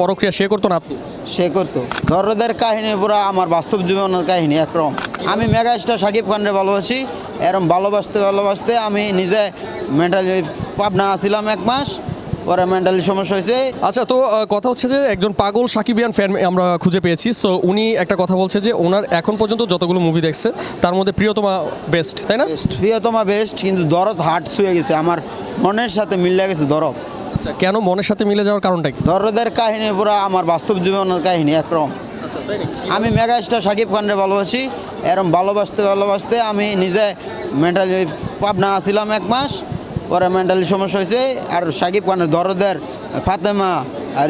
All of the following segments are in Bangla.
পরক্রিয়া সে করতো না আপনি? সে করতো। দরদের কাহিনী পুরো আমার বাস্তব জীবনের কাহিনী একরকম। আমি মেগা স্টার সাকিব খানরে ভালোবাসি এরম ভালোবাসতে ভালোবাসতে আমি নিজে মেন্টালি পাবনা আসছিলাম এক মাস পরে মেন্টালি সমস্যা হয়েছে। আচ্ছা তো কথা হচ্ছে যে একজন পাগল সাকিবিয়ান ফ্যান আমরা খুঁজে পেয়েছি। সো উনি একটা কথা বলছে যে ওনার এখন পর্যন্ত যতগুলো মুভি দেখছে তার মধ্যে প্রিয়তমা বেস্ট তাই না? প্রিয়তমা বেস্ট কিন্তু দরদ হার্ট ছুঁয়ে গেছে। আমার মনের সাথে মিলে গেছে দরদ। কেন মনের সাথে মিলে যাওয়ার কারণটা কি? দরদের কাহিনী পুরো আমার বাস্তব জীবনের কাহিনী একরকম। আচ্ছা আমি মেগা স্টার সাকিব খানরে ভালোবাসি এরম ভালোবাসতে ভালোবাসতে আমি নিজে মেন্টালি পাবনা আসছিলাম এক মাস পরে মেন্টালি সমস্যা হয়েছে আর সাকিব খানের দরদের ফাতেমা আর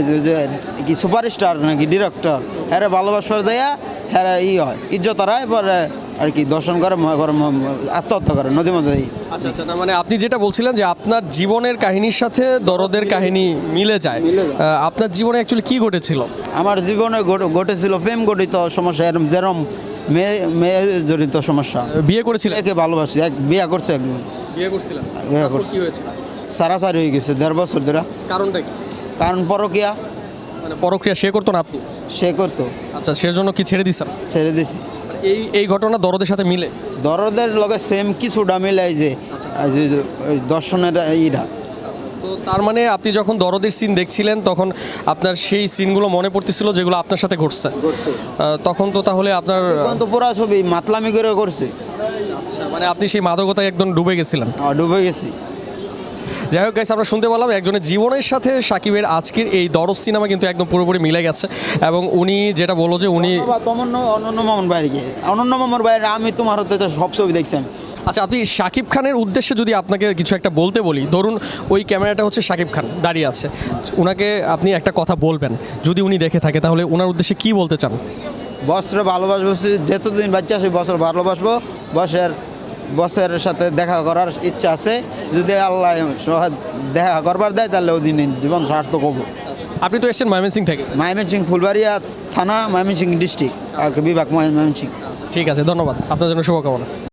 কি সুপারস্টার নাকি ডিরেক্টর হ্যাঁ ভালোবাসার দেয়া হ্যাঁ ই হয় ইজ্জত হারায় পরে আর কি দর্শন করে আত্মহত্যা করে নদী মধ্যে আচ্ছা আচ্ছা না মানে আপনি যেটা বলছিলেন যে আপনার জীবনের কাহিনীর সাথে দরদের কাহিনী মিলে যায় আপনার জীবনে অ্যাকচুয়ালি কি ঘটেছিল? আমার জীবনে ঘটেছিল প্রেম ঘটিত সমস্যা এরম যেরম মেয়ে মেয়ে জড়িত সমস্যা বিয়ে করেছিল একে ভালোবাসি এক বিয়া করছে একদম বিয়ে করছিলাম বিয়ে করছি। কি সারাসারি হয়ে গেছে দেড় বছর ধরে। কারণটা কি? কারণ পরকিয়া। মানে পরক্রিয়া সে করতো না আপনি? সে করতো। আচ্ছা সেজন্য কি ছেড়ে দিছেন? ছেড়ে দিছি। এই এই ঘটনা দরদের সাথে মিলে? দরদের লগে সেম কিছুটা মিলাই যে দর্শনের ইটা তো তার মানে আপনি যখন দরদের সিন দেখছিলেন তখন আপনার সেই সিনগুলো মনে পড়তেছিল যেগুলো আপনার সাথে ঘটছে? তখন তো তাহলে আপনার তো পুরা ছবি মাতলামি করে করছে আচ্ছা মানে আপনি সেই মাদকতায় একদম ডুবে গেছিলেন? আহ, ডুবে গেছি। যাই হোক গাইস আমরা শুনতে পেলাম একজনের জীবনের সাথে সাকিবের আজকের এই দরদ সিনেমা কিন্তু একদম পুরোপুরি মিলে গেছে। এবং উনি যেটা বলল যে উনি বাবা তমন্ন অনন্য মামুন বাইরে গিয়ে অনন্য মামুর বাইরে আমি তোমার হাতে সব ছবি দেখছি আমি। আচ্ছা আপনি শাকিব খানের উদ্দেশ্যে যদি আপনাকে কিছু একটা বলতে বলি ধরুন ওই ক্যামেরাটা হচ্ছে শাকিব খান দাঁড়িয়ে আছে। ওনাকে আপনি একটা কথা বলবেন যদি উনি দেখে থাকে তাহলে ওনার উদ্দেশ্যে কি বলতে চান? বছরে ভালোবাসবো যতদিন বাচ্চা আছে বছর ভালোবাসবো বসের বসের সাথে দেখা করার ইচ্ছা আছে। যদি আল্লাহ দেখা করবার দেয় তাহলে ওই দিন জীবন সার্থক হব। আপনি তো এসেছেন ময়মনসিং থেকে। ময়মনসিং ফুলবাড়িয়া থানা ময়মনসিং ডিস্ট্রিক্ট আর বিভাগ ময়মনসিং। ঠিক আছে ধন্যবাদ। আপনার জন্য শুভকামনা।